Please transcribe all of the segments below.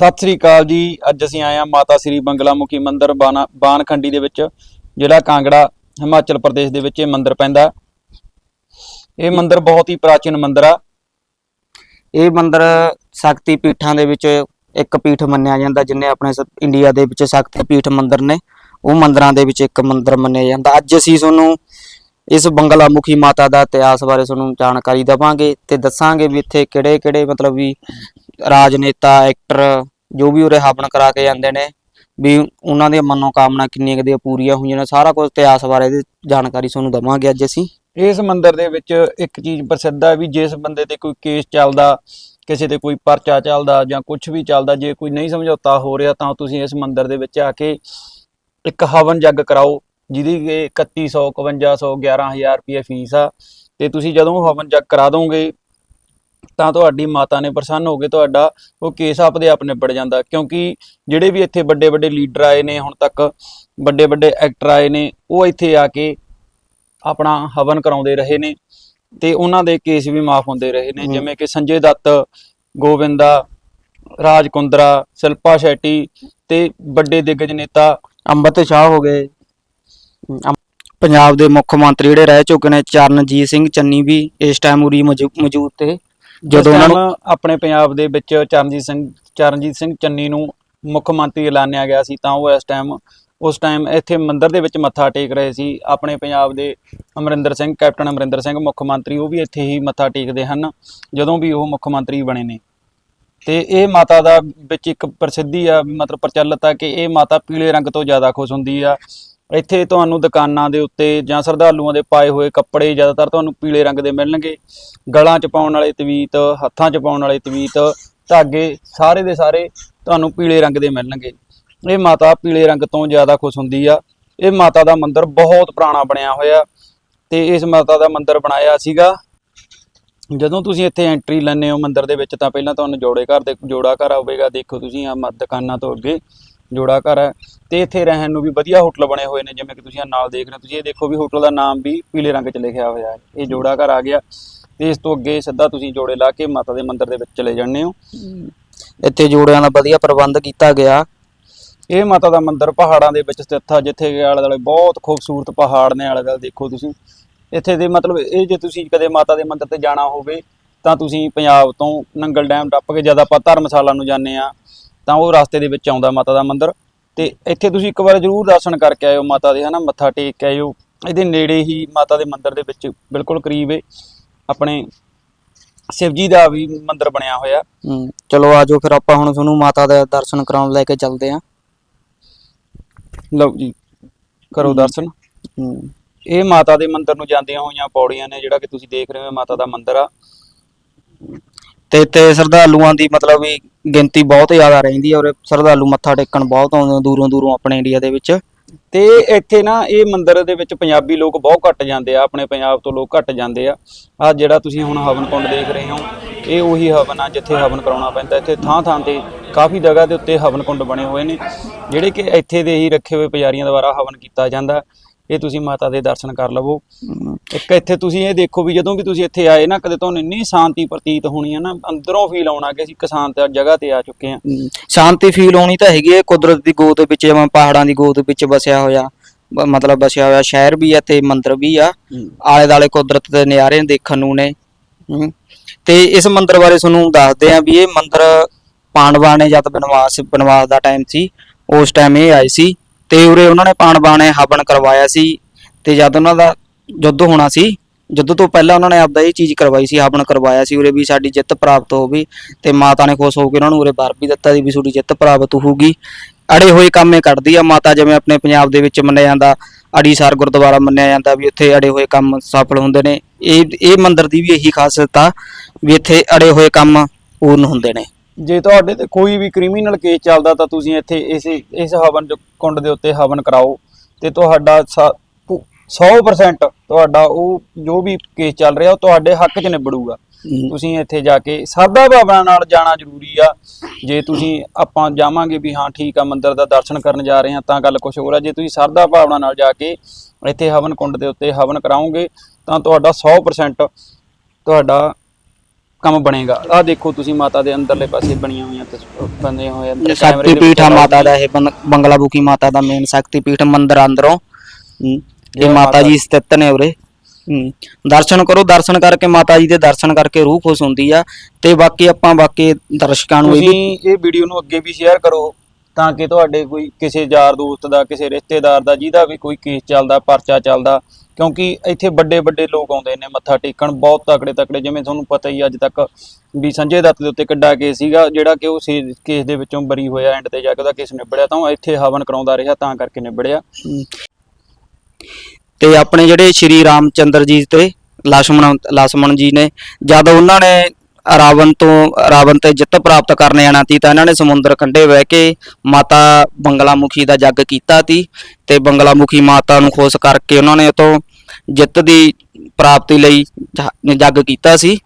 ਸਤਿ ਸ੍ਰੀ ਅਕਾਲ ਜੀ। ਅੱਜ ਅਸੀਂ ਆਏ ਹਾਂ ਮਾਤਾ ਸ੍ਰੀ ਬੰਗਲਾ ਮੁਖੀ ਮੰਦਿਰ ਬਾਨਾ ਬਾਨਖੰਡੀ ਦੇ ਵਿੱਚ, ਜ਼ਿਲ੍ਹਾ ਕਾਂਗੜਾ, ਹਿਮਾਚਲ ਪ੍ਰਦੇਸ਼ ਦੇ ਵਿੱਚ ਇਹ ਮੰਦਿਰ ਪੈਂਦਾ ਇਹ ਮੰਦਿਰ ਬਹੁਤ ਹੀ ਪ੍ਰਾਚੀਨ ਮੰਦਿਰ ਆ। ਇਹ ਮੰਦਿਰ ਸ਼ਕਤੀ ਪੀਠਾਂ ਦੇ ਵਿੱਚ ਇੱਕ ਪੀਠ ਮੰਨਿਆ ਜਾਂਦਾ, ਜਿੰਨੇ ਆਪਣੇ ਸ- ਇੰਡੀਆ ਦੇ ਵਿੱਚ ਸ਼ਕਤੀ ਪੀਠ ਮੰਦਿਰ ਨੇ, ਉਹ ਮੰਦਿਰਾਂ ਦੇ ਵਿੱਚ ਇੱਕ ਮੰਦਿਰ ਮੰਨਿਆ ਜਾਂਦਾ। ਅੱਜ ਅਸੀਂ ਤੁਹਾਨੂੰ ਇਸ ਬੰਗਲਾ ਮੁਖੀ ਮਾਤਾ ਦਾ ਇਤਿਹਾਸ ਬਾਰੇ ਤੁਹਾਨੂੰ ਜਾਣਕਾਰੀ ਦੇਵਾਂਗੇ ਤੇ ਦੱਸਾਂਗੇ ਵੀ ਇੱਥੇ ਕਿਹੜੇ ਕਿਹੜੇ ਮਤਲਬ ਵੀ ਰਾਜਨੇਤਾ ਐਕਟਰ ਜੋ ਵੀ ਉਰੇ ਹਵਨ ਕਰਾ ਕੇ ਜਾਂਦੇ ਨੇ, ਵੀ ਉਹਨਾਂ ਦੀਆਂ ਮਨੋ ਕਾਮਨਾ ਕਿੰਨੀਆਂ ਕੁ ਪੂਰੀਆਂ ਹੋਈਆਂ ਨੇ, ਸਾਰਾ ਕੁਝ ਇਤਿਹਾਸ ਬਾਰੇ ਦੀ ਜਾਣਕਾਰੀ ਤੁਹਾਨੂੰ ਦੇਵਾਂਗੇ ਅੱਜ ਅਸੀਂ। ਇਸ ਮੰਦਿਰ ਦੇ ਵਿੱਚ ਇੱਕ ਚੀਜ਼ ਪ੍ਰਸਿੱਧ ਆ ਵੀ ਜਿਸ ਬੰਦੇ ਤੇ ਕੋਈ ਕੇਸ ਚੱਲਦਾ, ਕਿਸੇ ਤੇ ਕੋਈ ਪਰਚਾ ਚੱਲਦਾ ਜਾਂ ਕੁਝ ਵੀ ਚੱਲਦਾ, ਜੇ ਕੋਈ ਨਹੀਂ ਸਮਝੌਤਾ ਹੋ ਰਿਹਾ ਤਾਂ ਤੁਸੀਂ ਇਸ ਮੰਦਿਰ ਦੇ ਵਿੱਚ ਆ ਕੇ ਇੱਕ ਹਵਨ ਜੱਗ ਕਰਾਓ, ਜਿਹਦੀ ਕਿ 3100 5100 11000 ਰੁਪਏ ਫੀਸ ਆ। ਤੇ ਤੁਸੀਂ ਜਦੋਂ ਹਵਨ ਜੱਗ ਕਰਾ ਦੋਗੇ ਤਾਂ ਤੁਹਾਡੀ ਮਾਤਾ ਨੇ ਪ੍ਰਸੰਨ ਹੋ ਕੇ ਤੁਹਾਡਾ ਉਹ ਕੇਸ ਆਪਦੇ ਆਪ ਨਿਬੜ ਜਾਂਦਾ। ਕਿਉਂਕਿ ਜਿਹੜੇ ਵੀ ਇੱਥੇ ਵੱਡੇ ਵੱਡੇ ਲੀਡਰ ਆਏ ਨੇ ਹੁਣ ਤੱਕ ਵੱਡੇ ਵੱਡੇ ਐਕਟਰ ਆਏ ਨੇ ਉਹ ਇੱਥੇ ਆ ਕੇ ਆਪਣਾ ਹਵਨ ਕਰਾਉਂਦੇ ਰਹੇ ਨੇ ਤੇ ਉਹਨਾਂ ਦੇ ਕੇਸ ਵੀ ਮਾਫ ਹੁੰਦੇ ਰਹੇ ਨੇ। ਜਿਵੇਂ ਕਿ ਸੰਜੇ ਦੱਤ ਗੋਵਿੰਦਾ ਰਾਜ ਕੁੰਦਰਾ ਸ਼ਿਲਪਾ ਸ਼ੈਟੀ ਤੇ ਵੱਡੇ ਦਿੱਗਜ ਨੇਤਾ ਅੰਮ੍ਰਿਤ ਸ਼ਾਹ ਹੋ ਗਏ। ਪੰਜਾਬ ਦੇ ਮੁੱਖ ਮੰਤਰੀ ਜਿਹੜੇ ਰਹਿ ਚੁੱਕੇ ਨੇ ਚਰਨਜੀਤ ਸਿੰਘ ਚੰਨੀ ਵੀ ਇਸ ਟਾਈਮ ਉਰੀ ਮੌਜੂ- ਮੌਜੂਦ ਤੇ। ਜਦੋਂ ਉਹਨਾਂ ਨੂੰ ਆਪਣੇ ਪੰਜਾਬ ਦੇ ਵਿੱਚ ਚਰਨਜੀਤ ਸਿੰਘ ਚਰਨਜੀਤ ਸਿੰਘ ਚੰਨੀ ਨੂੰ ਮੁੱਖ ਮੰਤਰੀ ਐਲਾਨਿਆ ਗਿਆ ਸੀ ਤਾਂ ਉਹ ਇਸ ਟਾਈਮ ਉਸ ਟਾਈਮ ਇੱਥੇ ਮੰਦਿਰ ਦੇ ਵਿੱਚ ਮੱਥਾ ਟੇਕ ਰਹੇ ਸੀ। ਆਪਣੇ ਪੰਜਾਬ ਦੇ ਅਮਰਿੰਦਰ ਸਿੰਘ ਕੈਪਟਨ ਅਮਰਿੰਦਰ ਸਿੰਘ ਮੁੱਖ ਮੰਤਰੀ ਉਹ ਵੀ ਇੱਥੇ ਹੀ ਮੱਥਾ ਟੇਕਦੇ ਹਨ ਜਦੋਂ ਵੀ ਉਹ ਮੁੱਖ ਮੰਤਰੀ ਬਣੇ ਨੇ। ਤੇ ਇਹ ਮਾਤਾ ਦਾ ਵਿੱਚ ਇੱਕ ਪ੍ਰਸਿੱਧੀ ਆ ਮਤਲਬ ਪ੍ਰਚਲਿਤ ਆ ਕਿ ਇਹ ਮਾਤਾ ਪੀਲੇ ਰੰਗ ਤੋਂ ਜ਼ਿਆਦਾ ਖੁਸ਼ ਹੁੰਦੀ ਆ। ਇੱਥੇ ਤੁਹਾਨੂੰ ਦੁਕਾਨਾਂ ਦੇ ਉੱਤੇ ਜਾਂ ਸ਼ਰਧਾਲੂਆਂ ਦੇ ਪਾਏ ਹੋਏ ਕੱਪੜੇ ਜ਼ਿਆਦਾਤਰ ਤੁਹਾਨੂੰ ਪੀਲੇ ਰੰਗ ਦੇ ਮਿਲਣਗੇ। ਗਲਾਂ 'ਚ ਪਾਉਣ ਵਾਲੇ ਤਵੀਤ, ਹੱਥਾਂ 'ਚ ਪਾਉਣ ਵਾਲੇ ਤਵੀਤ, ਧਾਗੇ ਸਾਰੇ ਦੇ ਸਾਰੇ ਤੁਹਾਨੂੰ ਪੀਲੇ ਰੰਗ ਦੇ ਮਿਲਣਗੇ। ਇਹ ਮਾਤਾ ਪੀਲੇ ਰੰਗ ਤੋਂ ਜ਼ਿਆਦਾ ਖੁਸ਼ ਹੁੰਦੀ ਆ। ਇਹ ਮਾਤਾ ਦਾ ਮੰਦਿਰ ਬਹੁਤ ਪੁਰਾਣਾ ਬਣਿਆ ਹੋਇਆ ਤੇ ਇਸ ਮਾਤਾ ਦਾ ਮੰਦਿਰ ਬਣਾਇਆ ਸੀਗਾ। ਜਦੋਂ ਤੁਸੀਂ ਇੱਥੇ ਐਂਟਰੀ ਲੈਂਦੇ ਹੋ ਮੰਦਿਰ ਦੇ ਵਿੱਚ ਤਾਂ ਪਹਿਲਾਂ ਤੁਹਾਨੂੰ ਜੋੜੇ ਘਰ ਦੇ ਜੋੜਾ ਘਰ ਆਵੇਗਾ। ਦੇਖੋ ਤੁਸੀਂ ਆ ਦੁਕਾਨਾਂ ਤੋਂ ਅੱਗੇ। ਜੋੜਾ ਘਰ ਹੈ ਤੇ ਇੱਥੇ ਰਹਿਣ ਨੂੰ ਵੀ ਵਧੀਆ ਹੋਟਲ ਬਣੇ ਹੋਏ ਨੇ ਜਿਵੇਂ ਕਿ ਤੁਸੀਂ ਨਾਲ ਦੇਖ ਰਹੇ ਹੋ। ਤੁਸੀਂ ਇਹ ਦੇਖੋ ਵੀ ਹੋਟਲ ਦਾ ਨਾਮ ਵੀ ਪੀਲੇ ਰੰਗ 'ਚ ਲਿਖਿਆ ਹੋਇਆ ਹੈ। ਇਹ ਜੋੜਾ ਘਰ ਆ ਗਿਆ। ਤੇ ਇਸ ਤੋਂ ਅੱਗੇ ਸਿੱਧਾ ਤੁਸੀਂ ਜੋੜੇ ਲਾ ਕੇ ਮਾਤਾ ਦੇ ਮੰਦਿਰ ਦੇ ਵਿੱਚ ਚਲੇ ਜਾਂਦੇ ਹੋ। ਇੱਥੇ ਜੋੜਿਆਂ ਦਾ ਵਧੀਆ ਪ੍ਰਬੰਧ ਕੀਤਾ ਗਿਆ। ਇਹ ਮਾਤਾ ਦਾ ਮੰਦਿਰ ਪਹਾੜਾਂ ਦੇ ਵਿੱਚ ਸਥਿਤ ਆ ਜਿੱਥੇ ਆਲੇ ਦੁਆਲੇ ਬਹੁਤ ਖੂਬਸੂਰਤ ਪਹਾੜ ਨੇ ਆਲੇ ਦੁਆਲੇ ਦੇਖੋ ਤੁਸੀਂ। ਇੱਥੇ ਦੇ ਮਤਲਬ ਇਹ ਜੇ ਤੁਸੀਂ ਕਦੇ ਮਾਤਾ ਦੇ ਮੰਦਿਰ ਤੇ ਜਾਣਾ ਹੋਵੇ ਤਾਂ ਤੁਸੀਂ ਪੰਜਾਬ ਤੋਂ ਨੰਗਲ ਡੈਮ ਟੱਪ ਕੇ ਜਦ ਆਪਾਂ ਧਰਮਸ਼ਾਲਾ ਨੂੰ ਜਾਂਦੇ ਆ ਤਾਂ ਉਹ ਰਸਤੇ ਦੇ ਵਿੱਚ ਆਉਂਦਾ ਮਾਤਾ ਦਾ ਮੰਦਿਰ। ਤੇ ਇੱਥੇ ਤੁਸੀਂ ਇੱਕ ਵਾਰ ਜ਼ਰੂਰ ਦਰਸ਼ਨ ਕਰਕੇ ਆਇਓ ਮਾਤਾ ਦੇ ਹਨਾ ਮੱਥਾ ਟੇਕ ਕੇ ਆਇਓ। ਇਹਦੇ ਨੇੜੇ ਹੀ ਮਾਤਾ ਦੇ ਮੰਦਿਰ ਦੇ ਵਿੱਚ ਬਿਲਕੁਲ ਕਰੀਬ ਏ। ਆਪਣੇ ਸ਼ਿਵ ਜੀ ਦਾ ਵੀ ਮੰਦਿਰ ਬਣਿਆ ਹੋਇਆ। ਚਲੋ ਆਜੋ ਫਿਰ ਆਪਾਂ ਹੁਣ ਤੁਹਾਨੂੰ ਮਾਤਾ ਦੇ ਦਰਸ਼ਨ ਕਰਾਉਣ ਲੈ ਕੇ ਚੱਲਦੇ ਹਾਂ ਲਓ ਜੀ ਕਰੋ ਦਰਸ਼ਨ। ਇਹ ਮਾਤਾ ਦੇ ਮੰਦਿਰ ਨੂੰ ਜਾਂਦੀਆਂ ਹੋਈਆਂ ਪੌੜੀਆਂ ਨੇ ਜਿਹੜਾ ਕਿ ਤੁਸੀਂ ਦੇਖ ਰਹੇ ਹੋ ਇਹ ਮਾਤਾ ਦਾ ਮੰਦਿਰ ਆ। ਤੇ ਇੱਥੇ ਸ਼ਰਧਾਲੂਆਂ ਦੀ ਮਤਲਬ ਵੀ ਗਿਣਤੀ ਬਹੁਤ ਜ਼ਿਆਦਾ ਰਹਿੰਦੀ ਹੈ ਔਰ ਸ਼ਰਧਾਲੂ ਮੱਥਾ ਟੇਕਣ ਬਹੁਤ ਆਉਂਦੇ ਨੇ ਦੂਰੋਂ ਦੂਰੋਂ ਆਪਣੇ ਇੰਡੀਆ ਦੇ ਵਿੱਚ। ਤੇ ਇੱਥੇ ਨਾ ਇਹ ਮੰਦਿਰ ਦੇ ਵਿੱਚ ਪੰਜਾਬੀ ਲੋਕ ਬਹੁਤ ਘੱਟ ਜਾਂਦੇ ਆ, ਆਪਣੇ ਪੰਜਾਬ ਤੋਂ ਲੋਕ ਘੱਟ ਜਾਂਦੇ ਆ। ਆ ਜਿਹੜਾ ਤੁਸੀਂ ਹੁਣ ਹਵਨ ਕੁੰਡ ਦੇਖ ਰਹੇ ਹੋ, ਇਹ ਉਹੀ ਹਵਨ ਆ ਜਿੱਥੇ ਹਵਨ ਕਰਾਉਣਾ ਪੈਂਦਾ। ਇੱਥੇ ਥਾਂ ਥਾਂ ਤੇ ਕਾਫੀ ਜਗ੍ਹਾ ਦੇ ਉੱਤੇ ਹਵਨ ਕੁੰਡ ਬਣੇ ਹੋਏ ਨੇ, ਜਿਹੜੇ ਕਿ ਇੱਥੇ ਦੇ ਹੀ ਰੱਖੇ ਹੋਏ ਪੁਜਾਰੀਆਂ ਦੁਆਰਾ ਹਵਨ ਕੀਤਾ ਜਾਂਦਾ। ਇਹ ਤੁਸੀਂ ਮਾਤਾ ਦੇ ਦਰਸ਼ਨ ਕਰ ਲਵੋ। ਇੱਕ ਇੱਥੇ ਤੁਸੀਂ ਇਹ ਦੇਖੋ ਵੀ ਜਦੋਂ ਵੀ ਤੁਸੀਂ ਇੱਥੇ ਆਏ ਨਾ ਕਦੇ ਤੁਹਾਨੂੰ ਇੰਨੀ ਸ਼ਾਂਤੀ ਪ੍ਰਤੀਤ ਹੋਣੀ ਹੈ ਨਾ ਅੰਦਰੋਂ ਫੀਲ ਆਉਣਾ ਕਿ ਅਸੀਂ ਇੱਕ ਸ਼ਾਂਤ ਜਗ੍ਹਾ ਤੇ ਆ ਚੁੱਕੇ ਹਾਂ ਹਮ, ਸ਼ਾਂਤੀ ਫੀਲ ਹੋਣੀ ਤਾਂ ਹੈਗੀ ਹੈ ਕੁਦਰਤ ਦੀ ਗੋਦ ਵਿੱਚ ਜਿਵੇਂ ਪਹਾੜਾਂ ਦੀ ਗੋਦ ਵਿੱਚ ਵਸਿਆ ਹੋਇਆ ਮਤਲਬ ਵਸਿਆ ਹੋਇਆ ਸ਼ਹਿਰ ਵੀ ਹੈ ਤੇ ਮੰਦਿਰ ਵੀ ਆ। ਆਲੇ ਦਾਲੇ ਕੁਦਰਤ ਦੇ ਨਜ਼ਾਰੇ ਦੇਖਣ ਨੂੰ ਨੇ। ਤੇ ਇਸ ਮੰਦਿਰ ਬਾਰੇ ਤੁਹਾਨੂੰ ਦੱਸਦੇ ਆ ਵੀ ਇਹ ਮੰਦਿਰ ਪਾਂਡਵਾਂ ਨੇ ਜਦ ਬਨਵਾਸ ਬਨਵਾਸ ਦਾ ਟਾਈਮ ਸੀ ਉਸ ਟਾਈਮ ਇਹ ਆਏ ਸੀ ਤੇ ਉਰੇ ਉਹਨਾਂ ਨੇ ਪਾਂਡਵਾਂ ਨੇ ਹਵਨ ਕਰਵਾਇਆ ਸੀ ਤੇ ਜਦ ਉਹਨਾਂ ਦਾ ਯੁੱਧ ਹੋਣਾ ਸੀ ਯੁੱਧ ਤੋਂ ਪਹਿਲਾਂ ਉਹਨਾਂ ਨੇ ਆਪਦਾ ਇਹ ਚੀਜ਼ ਕਰਵਾਈ ਸੀ ਹਵਨ ਕਰਵਾਇਆ ਸੀ, ਉਰੇ ਵੀ ਸਾਡੀ ਜਿੱਤ ਪ੍ਰਾਪਤ ਹੋਵੇ ਤੇ ਮਾਤਾ ਨੇ ਖੁਸ਼ ਹੋ ਕੇ ਉਹਨਾਂ ਨੂੰ ਉਰੇ ਵਰ ਵੀ ਦਿੱਤਾ ਸੀ ਵੀ ਤੁਹਾਡੀ ਜਿੱਤ ਪ੍ਰਾਪਤ ਹੋਊਗੀ। ਅੜੇ ਹੋਏ ਕੰਮ ਕੱਢਦੀ ਆ ਮਾਤਾ, ਜਿਵੇਂ ਆਪਣੇ ਪੰਜਾਬ ਦੇ ਵਿੱਚ ਮੰਨਿਆ ਜਾਂਦਾ ਅੜੀਸਰ ਗੁਰਦੁਆਰਾ ਮੰਨਿਆ ਜਾਂਦਾ ਵੀ ਉੱਥੇ ਅੜੇ ਹੋਏ ਕੰਮ ਸਫਲ ਹੁੰਦੇ ਨੇ। ਇਹ ਇਹ ਮੰਦਿਰ ਦੀ ਵੀ ਇਹੀ ਖਾਸੀਅਤ ਆ ਵੀ ਇੱਥੇ ਅੜੇ ਹੋਏ ਕੰਮ ਪੂਰਨ ਹੁੰਦੇ ਨੇ। ਜੇ ਤੁਹਾਡੇ ਤੇ ਕੋਈ ਵੀ ਕ੍ਰਿਮੀਨਲ ਕੇਸ ਚੱਲਦਾ ਤਾਂ ਤੁਸੀਂ ਇੱਥੇ ਇਸ ਇਸ ਹਵਨ ਕੁੰਡ ਦੇ ਉੱਤੇ ਹਵਨ ਕਰਾਓ ਤੇ ਤੁਹਾਡਾ 100% ਤੁਹਾਡਾ ਉਹ ਜੋ ਵੀ ਕੇਸ ਚੱਲ ਰਿਹਾ ਉਹ ਤੁਹਾਡੇ ਹੱਕ 'ਚ ਨਿਬੜੂਗਾ। ਤੁਸੀਂ ਇੱਥੇ ਜਾ ਕੇ ਸਾਦਾ ਭਾਵਨਾ ਨਾਲ ਜਾਣਾ ਜ਼ਰੂਰੀ ਆ। ਜੇ ਤੁਸੀਂ ਆਪਾਂ ਜਾਵਾਂਗੇ ਵੀ ਹਾਂ ਠੀਕ ਆ ਮੰਦਿਰ ਦਾ ਦਰਸ਼ਨ ਕਰਨ ਜਾ ਰਹੇ ਹਾਂ ਤਾਂ ਗੱਲ ਕੁਝ ਹੋਰ ਆ। ਜੇ ਤੁਸੀਂ ਸਰਦਾ ਭਾਵਨਾ ਨਾਲ ਜਾ ਕੇ ਇੱਥੇ ਹਵਨ ਕੁੰਡ ਦੇ ਉੱਤੇ ਹਵਨ ਕਰਾਓਗੇ ਤਾਂ ਤੁਹਾਡਾ 100% ਤੁਹਾਡਾ ਕੰਮ ਬਣੇਗਾ। ਆਹ ਦੇਖੋ ਤੁਸੀਂ ਮਾਤਾ ਦੇ ਅੰਦਰਲੇ ਪਾਸੇ ਬਣੀਆਂ ਹੋਈਆਂ ਬਣੇ ਹੋਏ ਅੰਦਰ ਸ਼ਕਤੀ ਕੈਮਰੇ ਦੇ ਪੀਠ ਆ ਮਾਤਾ ਦਾ ਇਹ ਬੰਗਲਾ ਮੁਖੀ ਮਾਤਾ ਦਾ ਮੇਨ ਸ਼ਕਤੀ ਪੀਠ ਮੰਦਿਰ ਅੰਦਰੋਂ। ਇਹ ਮਾਤਾ ਜੀ ਸਥਿਤ ਨੇ ਉਰੇ। ਹਮ, ਦਰਸ਼ਨ ਕਰੋ ਦਰਸ਼ਨ ਕਰਕੇ ਮਾਤਾ ਜੀ ਦੇ ਦਰਸ਼ਨ ਕਰਕੇ ਰੂਹ ਖੁਸ਼ ਹੁੰਦੀ ਆ ਤੇ ਬਾਕੀ ਆਪਾਂ ਬਾਕੀ ਦਰਸ਼ਕਾਂ ਨੂੰ ਇਹ ਵੀ ਤੁਸੀਂ ਇਹ ਵੀਡੀਓ ਨੂੰ ਅੱਗੇ ਵੀ ਸ਼ੇਅਰ ਕਰੋ ਤਾਂ ਕਿ ਤੁਹਾਡੇ ਕੋਈ ਕਿਸੇ ਯਾਰ ਦੋਸਤ ਦਾ ਕਿਸੇ ਰਿਸ਼ਤੇਦਾਰ ਦਾ ਜਿਹਦਾ ਵੀ ਕੋਈ ਕੇਸ ਚੱਲਦਾ ਪਰਚਾ ਚੱਲਦਾ ਕਿਉਂਕਿ ਇੱਥੇ ਵੱਡੇ ਵੱਡੇ ਲੋਕ ਆਉਂਦੇ ਨੇ ਮੱਥਾ ਟੇਕਣ ਬਹੁਤ ਤਕੜੇ ਤਕੜੇ ਜਿਵੇਂ ਤੁਹਾਨੂੰ ਪਤਾ ਹੀ ਅੱਜ ਤੱਕ ਵੀ ਸੰਜੇ ਦੱਤ ਦੇ ਉੱਤੇ ਕਿੱਡਾ ਕੇਸ ਸੀਗਾ ਜਿਹੜਾ ਕਿ ਉਹ ਕੇਸ ਦੇ ਵਿੱਚੋਂ ਬਰੀ ਹੋਇਆ ਐਂਡ ਤੇ ਜਾ ਕੇ ਉਹਦਾ ਕੇਸ ਨਿਬੜਿਆ ਤਾਂ ਉਹ ਇੱਥੇ ਹਵਨ ਕਰਾਉਂਦਾ ਰਿਹਾ ਤਾਂ ਕਰਕੇ ਨਿਬੜਿਆ। ਤੇ ਆਪਣੇ ਜਿਹੜੇ ਸ਼੍ਰੀ ਰਾਮਚੰਦਰ ਜੀ ਤੇ ਲక్ష్మణ ਲక్ష్మణ ਜੀ ਨੇ ਜਦ ਉਹਨਾਂ ਨੇ ਰਾਵਣ ਤੋਂ ਰਾਵਣ ਤੇ ਜਿੱਤ ਪ੍ਰਾਪਤ ਕਰਨੇ ਜਾਣਾ ਸੀ ਤਾਂ ਇਹਨਾਂ ਨੇ ਸਮੁੰਦਰ ਕੰਢੇ ਬਹਿ ਕੇ ਮਾਤਾ ਬੰਗਲਾ ਮੁਖੀ ਦਾ ਜੱਗ ਕੀਤਾ ਸੀ ਤੇ ਬੰਗਲਾਮੁਖੀ ਮਾਤਾ ਨੂੰ ਖੁਸ਼ ਕਰਕੇ ਉਹਨਾਂ ਨੇ ਉਤੋਂ ਜਿੱਤ ਦੀ ਪ੍ਰਾਪਤੀ ਲਈ ਜੱਗ ਕੀਤਾ ਸੀ।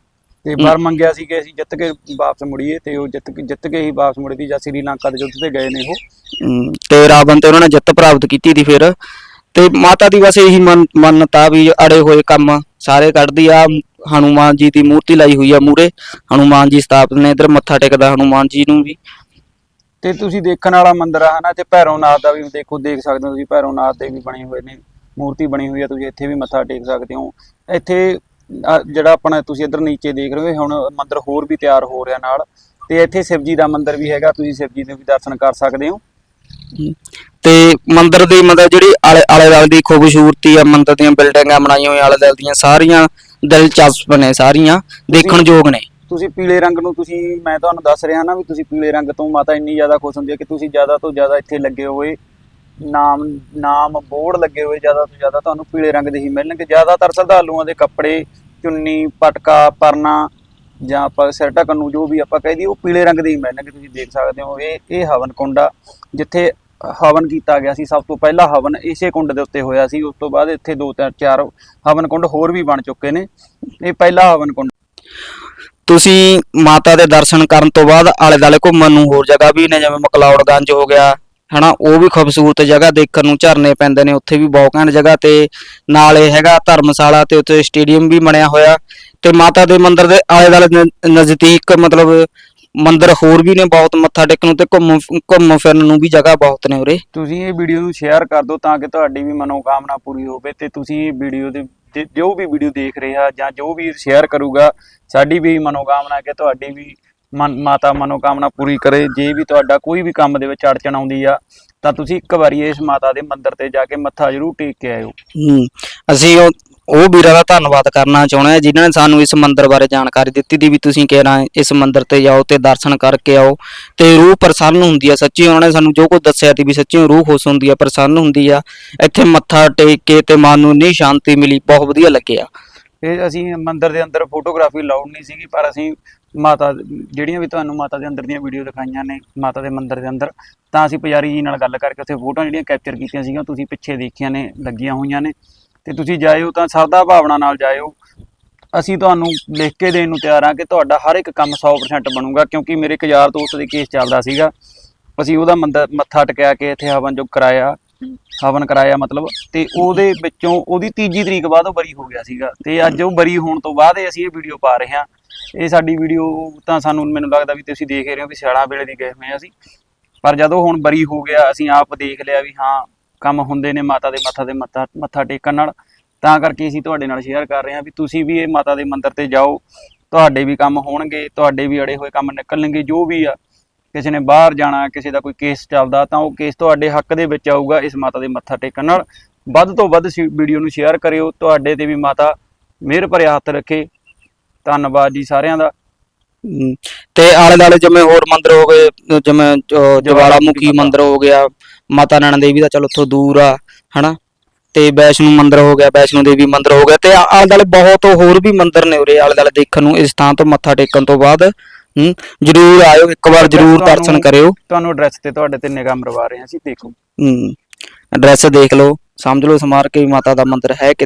ਤੇ ਵਰ ਮੰਗਿਆ ਸੀ ਕਿ ਅਸੀਂ ਜਿੱਤ ਕੇ ਵਾਪਸ ਮੁੜੀਏ ਤੇ ਉਹ ਜਿੱਤ ਜਿੱਤ ਕੇ ਹੀ ਵਾਪਸ ਮੁੜੀ ਸੀ ਜਾਂ ਸ੍ਰੀਲੰਕਾ ਦੇ ਯੁੱਧ ਤੇ ਗਏ ਨੇ ਉਹ। ਤੇ ਰਾਵਣ ਤੇ ਉਹਨਾਂ ਨੇ ਜਿੱਤ ਪ੍ਰਾਪਤ ਕੀਤੀ ਸੀ ਫਿਰ। ਤੇ ਮਾਤਾ ਦੀ ਬਸ ਇਹੀ ਮੰਨ- ਮੰਨਤਾ ਵੀ ਅੜੇ ਹੋਏ ਕੰਮ ਸਾਰੇ ਕੱਢਦੀ ਆ। ਹਨੂਮਾਨ ਜੀ ਦੀ ਮੂਰਤੀ ਲਾਈ ਹੋਈ ਆ ਮੂਰੇ। ਹਨੂਮਾਨ ਜੀ ਸਥਾਪਿਤ ਨੇ ਇਧਰ ਮੱਥਾ ਟੇਕਦਾ ਹਨੂਮਾਨ ਜੀ ਨੂੰ ਵੀ। ਤੇ ਤੁਸੀਂ ਦੇਖਣ ਵਾਲਾ ਮੰਦਿਰ ਆ ਹਨਾ? ਤੇ ਭੈਰਵਨਾਥ ਦਾ ਵੀ ਦੇਖੋ ਦੇਖ ਸਕਦੇ ਹੋ ਤੁਸੀਂ ਭੈਰਵਨਾਥ ਦੇ ਵੀ ਬਣੇ ਹੋਏ ਨੇ। ਮੂਰਤੀ ਬਣੀ ਹੋਈ ਆ ਤੁਸੀਂ ਇੱਥੇ ਵੀ ਮੱਥਾ ਟੇਕ ਸਕਦੇ ਹੋ। ਇੱਥੇ ਅਹ, ਜਿਹੜਾ ਆਪਣਾ ਤੁਸੀਂ ਇੱਧਰ ਨੀਚੇ ਦੇਖ ਰਹੇ ਹੋ ਹੁਣ ਮੰਦਿਰ ਹੋਰ ਵੀ ਤਿਆਰ ਹੋ ਰਿਹਾ ਨਾਲ। ਤੇ ਇੱਥੇ ਸ਼ਿਵਜੀ ਦਾ ਮੰਦਿਰ ਵੀ ਹੈਗਾ ਤੁਸੀਂ ਸ਼ਿਵਜੀ ਦੇ ਵੀ ਦਰਸ਼ਨ ਕਰ ਸਕਦੇ ਹੋ। ਤੇ ਮੰਦਿਰ ਦੀ ਮਤਲਬ ਜਿਹੜੀ ਆਲੇ ਆਲੇ ਦੁਆਲੇ ਦੀ ਖੂਬਸੂਰਤੀ ਆ ਮੰਦਿਰ ਦੀਆਂ ਬਿਲਡਿੰਗਾਂ ਬਣਾਈਆਂ ਹੋਈਆਂ ਆਲੇ ਦੁਆਲੇ ਦੀਆਂ ਸਾਰੀਆਂ ਦਿਲਚਸਪ ਨੇ ਸਾਰੀਆਂ ਦੇਖਣ ਯੋਗ ਨੇ। ਤੁਸੀਂ ਪੀਲੇ ਰੰਗ ਨੂੰ ਤੁਸੀਂ ਮੈਂ ਤੁਹਾਨੂੰ ਦੱਸ ਰਿਹਾ ਨਾ ਵੀ ਤੁਸੀਂ ਪੀਲੇ ਰੰਗ ਤੋਂ ਮਾਤਾ ਇੰਨੀ ਜ਼ਿਆਦਾ ਖੁਸ਼ ਹੁੰਦੀ ਹੈ ਕਿ ਤੁਸੀਂ ਜ਼ਿਆਦਾ ਤੋਂ ਜ਼ਿਆਦਾ ਇੱਥੇ ਲੱਗੇ ਹੋਏ ਨਾਮ ਨਾਮ ਬੋਰਡ ਲੱਗੇ ਹੋਏ ਜ਼ਿਆਦਾ ਤੋਂ ਜ਼ਿਆਦਾ ਤੁਹਾਨੂੰ ਪੀਲੇ ਰੰਗ ਦੇ ਹੀ ਮਿਲਣਗੇ। ਜ਼ਿਆਦਾਤਰ ਸ਼ਰਧਾਲੂਆਂ ਦੇ ਕੱਪੜੇ ਚੁੰਨੀ ਪਟਕਾ ਪਰਨਾ ਜਾਂ ਆਪਾਂ ਸਿਰ ਢੱਕਣ ਨੂੰ ਜੋ ਵੀ ਆਪਾਂ ਕਹਿ ਦਈਏ ਉਹ ਪੀਲੇ ਰੰਗ ਦੇ ਹੀ ਮਿਲਣਗੇ ਤੁਸੀਂ ਦੇਖ ਸਕਦੇ ਹੋ। ਇਹ ਇਹ ਹਵਨ ਕੁੰਡ ਜਿੱਥੇ ਹਵਨ ਕੀਤਾ ਗਿਆ ਸੀ, ਸਭ ਤੋਂ ਪਹਿਲਾ ਹਵਨ ਇਸੇ ਕੁੰਡ ਦੇ ਉੱਤੇ ਹੋਇਆ ਸੀ, ਉਸ ਤੋਂ ਬਾਅਦ ਇੱਥੇ ਦੋ ਤਿੰਨ, ਚਾਰ ਹਵਨ ਕੁੰਡ ਹੋਰ ਵੀ ਬਣ ਚੁੱਕੇ ਨੇ, ਇਹ ਪਹਿਲਾ ਹਵਨ ਕੁੰਡ। ਤੁਸੀਂ ਮਾਤਾ ਦੇ ਦਰਸ਼ਨ ਕਰਨ ਤੋਂ ਬਾਅਦ ਆਲੇ ਦਾਲੇ ਘੁੰਮਣ ਨੂੰ ਹੋਰ ਜਗ੍ਹਾ ਵੀ ਨੇ, ਜਿਵੇਂ ਮਕਲੌੜਗੰਜ ਹੋ ਗਿਆ, ਹਨਾ, ਉਹ ਵੀ ਖੂਬਸੂਰਤ ਜਗ੍ਹਾ ਦੇਖਣ ਨੂੰ ਝਰਨੇ ਪੈਂਦੇ ਨੇ, ਉੱਥੇ ਵੀ ਬਹੁਤ ਘੈਂਟ ਜਗ੍ਹਾ ਤੇ ਨਾਲ ਇਹ ਹੈਗਾ ਧਰਮਸ਼ਾਲਾ ਤੇ ਉੱਥੇ ਸਟੇਡੀਅਮ ਵੀ ਬਣਿਆ ਹੋਇਆ ਤੇ ਮਾਤਾ ਦੇ ਮੰਦਿਰ ਦੇ ਆਲੇ ਦਾਲੇ ਨਜ਼ਦੀਕ ਮਤਲਬ ਮੰਦਿਰ ਹੋਰ ਵੀ ਨੇ ਬਹੁਤ ਮੱਥਾ ਟੇਕਣ ਨੂੰ ਤੇ ਘੁੰਮ ਘੁੰਮ ਫਿਰਨ ਨੂੰ ਵੀ ਜਗ੍ਹਾ ਬਹੁਤ ਨੇ ਉਰੇ। ਤੁਸੀਂ ਇਹ ਵੀਡੀਓ ਨੂੰ ਸ਼ੇਅਰ ਕਰ ਦਿਓ ਤਾਂ ਕਿ ਤੁਹਾਡੀ ਵੀ ਮਨੋਕਾਮਨਾ ਪੂਰੀ ਹੋਵੇ ਤੇ ਤੁਸੀਂ ਇਹ ਵੀਡੀਓ ਦੇ ਤੇ ਜੋ ਵੀ ਵੀਡੀਓ ਦੇਖ ਰਿਹਾ ਜਾਂ ਜੋ ਵੀ ਸ਼ੇਅਰ ਕਰੂਗਾ ਸਾਡੀ ਵੀ ਮਨੋਕਾਮਨਾ ਕਿ ਤੁਹਾਡੀ ਵੀ ਮਨ- ਮਾਤਾ ਮਨੋਕਾਮਨਾ ਪੂਰੀ ਕਰੇ। ਜੇ ਵੀ ਤੁਹਾਡਾ ਕੋਈ ਵੀ ਕੰਮ ਦੇ ਵਿੱਚ ਅੜਚਣ ਆਉਂਦੀ ਆ ਤਾਂ ਤੁਸੀਂ ਇੱਕ ਵਾਰੀ ਇਸ ਮਾਤਾ ਦੇ ਮੰਦਿਰ ਤੇ ਜਾ ਕੇ ਮੱਥਾ ਜ਼ਰੂਰ ਟੇਕ ਕੇ ਆਇਓ। ਹੂੰ ਅਸੀਂ ਉਹ ਵੀਰਾਂ ਦਾ ਧੰਨਵਾਦ ਕਰਨਾ ਚਾਹੁੰਦੇ ਹਾਂ, ਜਿਨ੍ਹਾਂ ਨੇ ਸਾਨੂੰ ਇਸ ਮੰਦਿਰ ਬਾਰੇ ਜਾਣਕਾਰੀ ਦਿੱਤੀ ਦੀ ਵੀ ਤੁਸੀਂ ਕਹਿਣਾ ਇਸ ਮੰਦਿਰ ਤੇ ਜਾਓ ਤੇ ਦਰਸ਼ਨ ਕਰਕੇ ਆਓ। ਤੇ ਰੂਹ ਪ੍ਰਸੰਨ ਹੁੰਦੀ ਆ, ਸੱਚੀ ਉਹਨਾਂ ਨੇ ਸਾਨੂੰ ਜੋ ਕੁਝ ਦੱਸਿਆ ਤੀ ਵੀ ਸੱਚੀ ਰੂਹ ਖੁਸ਼ ਹੁੰਦੀ ਆ, ਪ੍ਰਸੰਨ ਹੁੰਦੀ ਆ। ਇੱਥੇ ਮੱਥਾ ਟੇਕ ਕੇ ਤੇ ਮਨ ਨੂੰ ਇੰਨੀ ਸ਼ਾਂਤੀ ਮਿਲੀ, ਬਹੁਤ ਵਧੀਆ ਲੱਗਿਆ। ਇਹ ਅਸੀਂ ਮੰਦਿਰ ਦੇ ਅੰਦਰ ਫੋਟੋਗ੍ਰਾਫੀ ਲਾਉਡ ਨਹੀਂ ਸੀਗੀ, ਪਰ ਅਸੀਂ ਮਾਤਾ ਜਿਹੜੀਆਂ ਵੀ ਤੁਹਾਨੂੰ ਮਾਤਾ ਦੇ ਅੰਦਰ ਦੀਆਂ ਵੀਡੀਓ ਦਿਖਾਈਆਂ ਨੇ, ਮਾਤਾ ਦੇ ਮੰਦਿਰ ਦੇ ਅੰਦਰ, ਤਾਂ ਅਸੀਂ ਪੁਜਾਰੀ ਜੀ ਨਾਲ ਗੱਲ ਕਰਕੇ ਉੱਥੇ ਫੋਟੋਆਂ ਜਿਹੜੀਆਂ ਕੈਪਚਰ ਕੀਤੀਆਂ ਸੀਗੀਆਂ ਤੁਸੀਂ ਪਿੱਛੇ ਦੇਖੀਆਂ ਨੇ, ਲੱਗੀਆਂ ਹੋਈਆਂ ਨੇ। ਤੇ ਤੁਸੀਂ ਜਾਇਓ ਤਾਂ ਸਰਦਾ ਭਾਵਨਾ ਨਾਲ ਜਾਇਓ। ਅਸੀਂ ਤੁਹਾਨੂੰ ਲਿਖ ਕੇ ਦੇਣ ਨੂੰ ਤਿਆਰ ਹਾਂ ਕਿ ਤੁਹਾਡਾ ਹਰ ਇੱਕ ਕੰਮ 100% ਬਣੂਗਾ, ਕਿਉਂਕਿ ਮੇਰੇ ਇੱਕ ਯਾਰ ਦੋਸਤ ਦੇ ਕੇਸ ਚੱਲਦਾ ਸੀਗਾ। ਅਸੀਂ ਉਹਦਾ ਮੰਦਰ ਮੱਥਾ ਟਕਿਆ ਕੇ ਇੱਥੇ ਹਵਨ ਜੋ ਕਰਾਇਆ, ਹਵਨ ਕਰਾਇਆ ਮਤਲਬ, ਤੇ ਉਹਦੇ ਵਿੱਚੋਂ ਉਹਦੀ ਤੀਜੀ ਤਰੀਕ ਬਾਅਦ ਉਹ ਬਰੀ ਹੋ ਗਿਆ ਸੀਗਾ। ਤੇ ਅੱਜ ਉਹ ਬਰੀ ਹੋਣ ਤੋਂ ਬਾਅਦ ਇਹ ਅਸੀਂ ਇਹ ਵੀਡੀਓ ਪਾ ਰਹੇ ਹਾਂ। ਇਹ ਸਾਡੀ ਵੀਡੀਓ ਤਾਂ ਸਾਨੂੰ ਮੈਨੂੰ ਲੱਗਦਾ ਵੀ ਤੁਸੀਂ ਦੇਖ ਰਹੇ ਹੋ ਵੀ ਸਿਆਲਾਂ ਵੇਲੇ ਦੀ ਗਏ ਹੋਏ ਹਾਂ ਅਸੀਂ। ਪਰ ਜਦੋਂ ਹੁਣ ਬਰੀ ਹੋ ਗਿਆ, ਅਸੀਂ ਆਪ ਦੇਖ ਲਿਆ ਵੀ ਹਾਂ ਕੰਮ ਹੁੰਦੇ ਨੇ ਮਾਤਾ ਦੇ ਮੱਥਾ ਦੇ ਮੱਥਾ ਮੱਥਾ ਟੇਕਣ ਨਾਲ। ਤਾਂ ਕਰਕੇ ਅਸੀਂ ਤੁਹਾਡੇ ਨਾਲ ਸ਼ੇਅਰ ਕਰ ਰਹੇ ਹਾਂ ਵੀ ਤੁਸੀਂ ਵੀ ਇਹ ਮਾਤਾ ਦੇ ਮੰਦਿਰ ਤੇ ਜਾਓ। ਤੁਹਾਡੇ ਵੀ ਕੰਮ ਹੋਣਗੇ ਤੁਹਾਡੇ ਵੀ ਅੜੇ ਹੋਏ ਕੰਮ ਨਿਕਲਣਗੇ ਜੋ ਵੀ ਆ। ਕਿਸੇ ਨੇ ਬਾਹਰ ਜਾਣਾ ਕਿਸੇ ਦਾ ਕੋਈ ਕੇਸ ਚੱਲਦਾ ਤਾਂ ਉਹ ਕੇਸ ਤੁਹਾਡੇ ਹੱਕ ਦੇ ਵਿੱਚ ਆਊਗਾ ਇਸ ਮਾਤਾ ਦੇ ਮੱਥਾ ਟੇਕਣ ਨਾਲ। ਵੱਧ ਤੋਂ ਵੱਧ ਵੀਡੀਓ ਨੂੰ ਸ਼ੇਅਰ ਕਰਿਓ ਤੁਹਾਡੇ ਤੇ ਵੀ ਮਾਤਾ ਮਿਹਰ ਭਰਿਆ ਹੱਥ ਰੱਖੇ। ਧੰਨਵਾਦ ਜੀ ਸਾਰਿਆਂ ਦਾ। ਤੇ ਆਲੇ ਦਾਲੇ ਜਿਵੇਂ ਹੋਰ ਮੰਦਿਰ ਹੋ ਗਏ ਜਿਵੇਂ ਅਹ ਜਵਾਲਾਮੁਖੀ ਮਾਤਾ। ਮੰਦਿਰ ਹੋ ਗਿਆ ਮਾਤਾ ਨੈਣਾ ਦੇਵੀ ਦਾ ਚਲੋ ਉੱਥੋਂ ਦੂਰ ਆ ਹਨਾ? ਤੇ ਵੈਸ਼ਨੂ ਮੰਦਿਰ ਹੋ ਗਿਆ ਵੈਸ਼ਨੂ ਦੇਵੀ ਮੰਦਿਰ ਹੋ ਗਿਆ ਤੇ ਆਲੇ ਦਾਲੇ ਬਹੁਤ ਹੋਰ ਵੀ ਮੰਦਿਰ ਨੇ ਉਰੇ ਆਲੇ ਦਾਲੇ ਦੇਖਣ ਨੂੰ ਇਸ ਥਾਂ ਤੋਂ ਮੱਥਾ ਟੇਕਣ ਤੋਂ ਬਾਅਦ ਹਮ ਜਰੂਰ ਆਇਓ ਇੱਕ ਵਾਰ ਜਰੂਰ ਦਰਸ਼ਨ ਕਰਿਓ। ਤੁਹਾਨੂੰ ਐਡਰੈਸ ਤੇ ਤੁਹਾਡੇ ਤੇ ਨਿਗਾਹ ਮਰਵਾ ਰਹੇ ਹਾਂ ਅਸੀਂ ਦੇਖੋ। ਹਮ ਐਡਰੈਸ ਦੇਖ ਲਓ ਸਮਝ ਲਓ ਸਮਾਰ ਕੇ ਮਾਤਾ ਦਾ ਮੰਦਿਰ ਹੈ ਕਿ